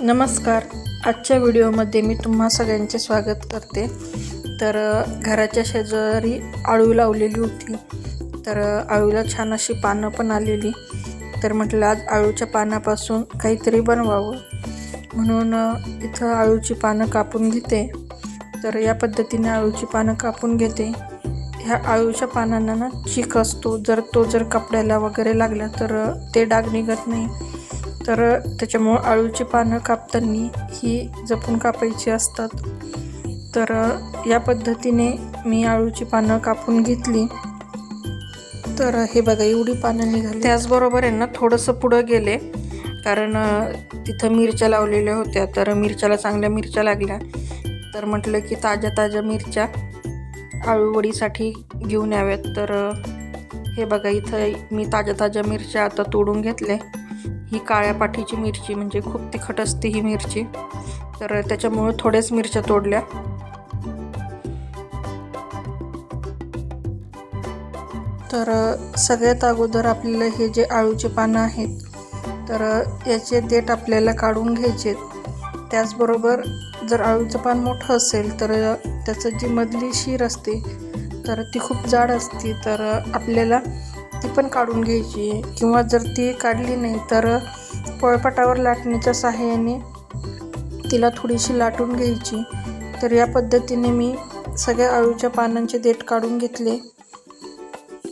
नमस्कार. आजच्या व्हिडिओमध्ये मी तुम्हा सगळ्यांचे स्वागत करते. तर घराच्या शेजारी आळू लावलेली होती. तर आळूला छान अशी पानं पण आलेली. तर म्हटलं आज आळूच्या पानापासून काहीतरी बनवावं. म्हणून इथं आळूची पानं कापून घेते. तर या पद्धतीने आळूची पानं कापून घेते. ह्या आळूच्या पानांना ना चीक असतो. जर तो जर कपड्याला वगैरे लागला तर ते डाग निघत नाही. तर त्याच्यामुळं आळूची पानं कापताना ही जपून कापायची असतात. तर या पद्धतीने मी आळूची पानं कापून घेतली. तर हे बघा एवढी पानं निघाली. त्याचबरोबर आहे ना थोडंसं पुढं गेले. कारण तिथं मिरच्या लावलेल्या होत्या. तर मिरच्याला चांगल्या मिरच्या लागल्या. तर म्हटलं की ताज्या ताज्या मिरच्या आळूवडीसाठी घेऊन याव्यात. तर हे बघा इथं मी ताज्या ताज्या मिरच्या आता तोडून घेतल्या. ही काळ्या पाठीची मिरची म्हणजे खूप तिखट असते ही मिरची. तर त्याच्यामुळं थोड्याच मिरच्या तोडल्या. तर सगळ्यात अगोदर आपल्याला हे जे आळूचे पानं आहेत तर याचे देठ आपल्याला काढून घ्यायचे त्याचबरोबर जर आळूचं पान मोठं असेल तर त्याचं जी मधली शीर असते तर ती खूप जाड असते. तर आपल्याला ती पण काढून घ्यायची. किंवा जर ती काढली नाही तर पोळपाटावर लाटण्याच्या सहाय्याने तिला थोडीशी लाटून घ्यायची. तर या पद्धतीने मी सगळ्या अळूच्या पानांचे देठ काढून घेतले.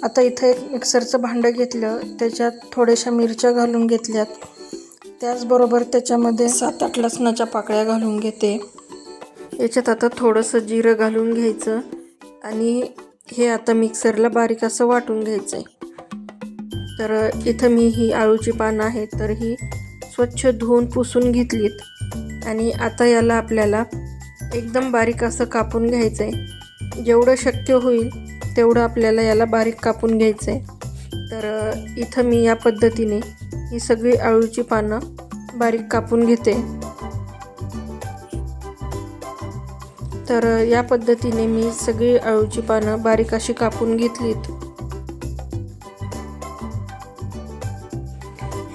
आता इथं एक मिक्सरचं भांडं घेतलं. त्याच्यात थोड्याशा मिरच्या घालून घेतल्यात. त्याचबरोबर त्याच्यामध्ये सात आठ लसणाच्या पाकळ्या घालून घेते. याच्यात आता थोडंसं जिरं घालून घ्यायचं. आणि हे आता मिक्सरला बारीक असं वाटून घ्यायचं आहे तर इथं मी ही आळूची पानं आहेत तर ही स्वच्छ धुवून पुसून घेतलीत. आणि आता याला आपल्याला एकदम बारीक असं कापून घ्यायचं आहे जेवढं शक्य होईल तेवढं आपल्याला याला बारीक कापून घ्यायचं आहे तर इथं मी या पद्धतीने ही सगळी आळूची पानं बारीक कापून घेते. तर या पद्धतीने मी सगळी आळूची पानं बारीक अशी कापून घेतलीत.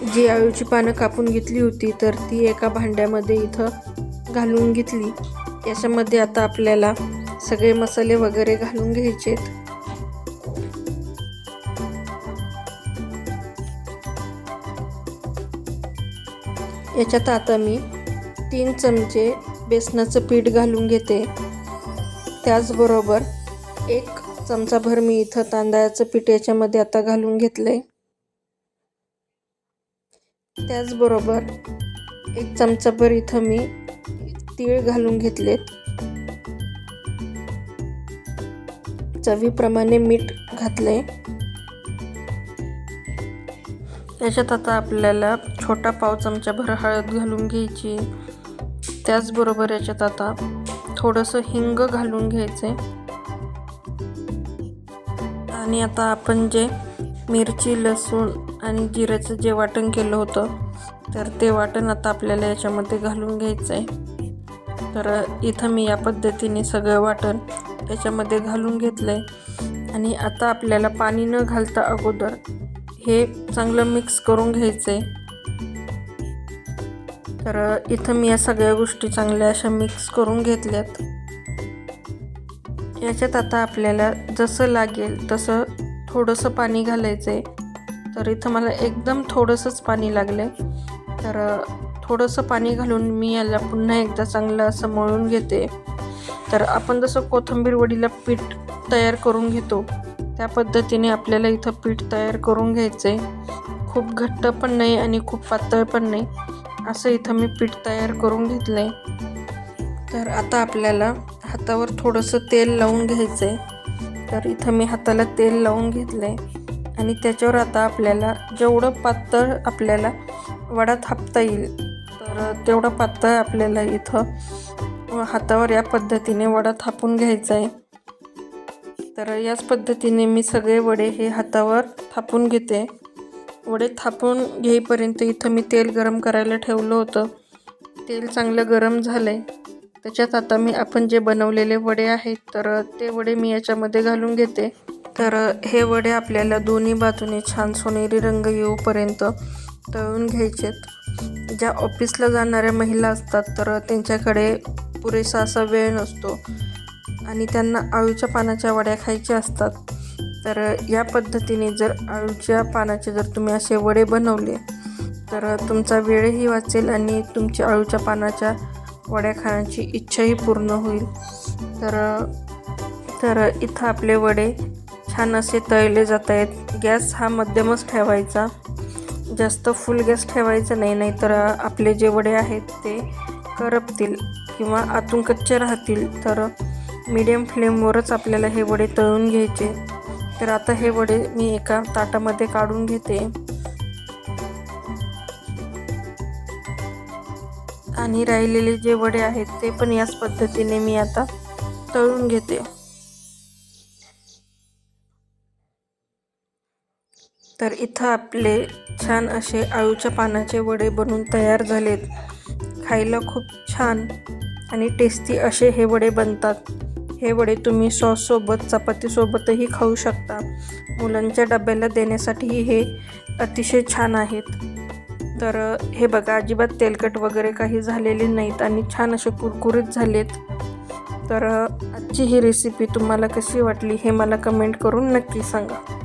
जी आळूची पानं कापून घेतली होती तर ती एका भांड्यामध्ये इथं घालून घेतली. याच्यामध्ये आता आपल्याला सगळे मसाले वगैरे घालून घ्यायचेत. याच्यात आता मी तीन चमचे बेसनाचं पीठ घालून घेते. त्याचबरोबर एक चमचाभर मी इथं तांदळाचं पीठ याच्यामध्ये आता घालून घेतलं आहे त्याचबरोबर एक चमचाभर इथं मी तीळ घालून घेतलेत. चवीप्रमाणे मीठ घातलंय. त्याच्यात आता आपल्याला छोटा पाव चमचाभर हळद घालून घ्यायची. त्याचबरोबर याच्यात आता थोडंसं हिंग घालून घ्यायचं. आणि आता आपण जे मिरची लसूण आणि जिऱ्याचं जे वाटण केलं होतं तर ते वाटण आता आपल्याला याच्यामध्ये घालून घ्यायचं आहे तर इथं मी या पद्धतीने सगळं वाटण याच्यामध्ये घालून घेतलं आहे आणि आता आपल्याला पाणी न घालता अगोदर हे चांगलं मिक्स करून घ्यायचं आहे तर इथं मी या सगळ्या गोष्टी चांगल्या अशा मिक्स करून घेतल्यात. याच्यात आता आपल्याला जसं लागेल तसं थोडंसं पाणी घालायचं आहे तर इथं मला एकदम थोडंसंच पाणी लागलं आहे तर थोडंसं पाणी घालून मी याला पुन्हा एकदा चांगलं असं मळून घेते. तर आपण जसं कोथिंबीर वडीला पीठ तयार करून घेतो त्या पद्धतीने आपल्याला इथं पीठ तयार करून घ्यायचं आहे खूप घट्ट पण नाही आणि खूप पातळ पण नाही. असं इथं मी पीठ तयार करून घेतलं आहे तर आता आपल्याला हातावर थोडंसं तेल लावून घ्यायचं आहे तर इथं मी हाताला तेल लावून घेतलं आहे आणि त्याच्यावर आता आपल्याला जेवढं पातळ आपल्याला वडा थापता येईल तर तेवढं पातळ आपल्याला इथं हातावर या पद्धतीने वडा थापून घ्यायचा आहे. तर याच पद्धतीने मी सगळे वडे हे हातावर थापून घेते. वडे थापून घेईपर्यंत इथं मी तेल गरम करायला ठेवलं होतं. तेल चांगलं गरम झालं आहे त्याच्यात आता मी आपण जे बनवलेले वडे आहेत तर ते वडे मी याच्यामध्ये घालून घेते. तर हे वडे आपल्याला दोन्ही बाजूने छान सोनेरी रंग येऊपर्यंत तळून घ्यायचेत. ज्या ऑफिसला जाणाऱ्या महिला असतात तर त्यांच्याकडे पुरेसा असा वेळ नसतो आणि त्यांना आळूच्या पानाच्या वड्या खायच्या असतात. तर या पद्धतीने जर आळूच्या पानाचे जर तुम्ही असे वडे बनवले तर तुमचा वेळही वाचेल आणि तुमची आळूच्या पानाच्या वड्या खाण्याची इच्छाही पूर्ण होईल. तर तर इथं आपले वडे छान असे तळले जात आहेत. गॅस हा मध्यमच ठेवायचा. जास्त फुल गॅस ठेवायचा नाही नाहीतर आपले जे वडे आहेत ते करपतील किंवा आतून कच्चे राहतील. तर मीडियम फ्लेमवरच आपल्याला हे वडे तळून घ्यायचे. तर आता हे वडे मी एका ताटामध्ये काढून घेते. आणि राहिलेले जे वडे आहेत ते पण याच पद्धतीने मी आता तळून घेते. तर इथं आपले छान असे आळूच्या पानाचे वडे बनून तयार झालेत. खायला खूप छान आणि टेस्टी असे हे वडे बनतात. हे वडे तुम्ही सॉससोबत चपातीसोबतही खाऊ शकता. मुलांच्या डब्याला देण्यासाठीही हे अतिशय छान आहेत. तर हे बघा अजिबात तेलकट वगैरे काही झालेले नाहीत आणि छान असे कुरकुरीत झालेत. तर आजची ही रेसिपी तुम्हाला कशी वाटली हे मला कमेंट करून नक्की सांगा.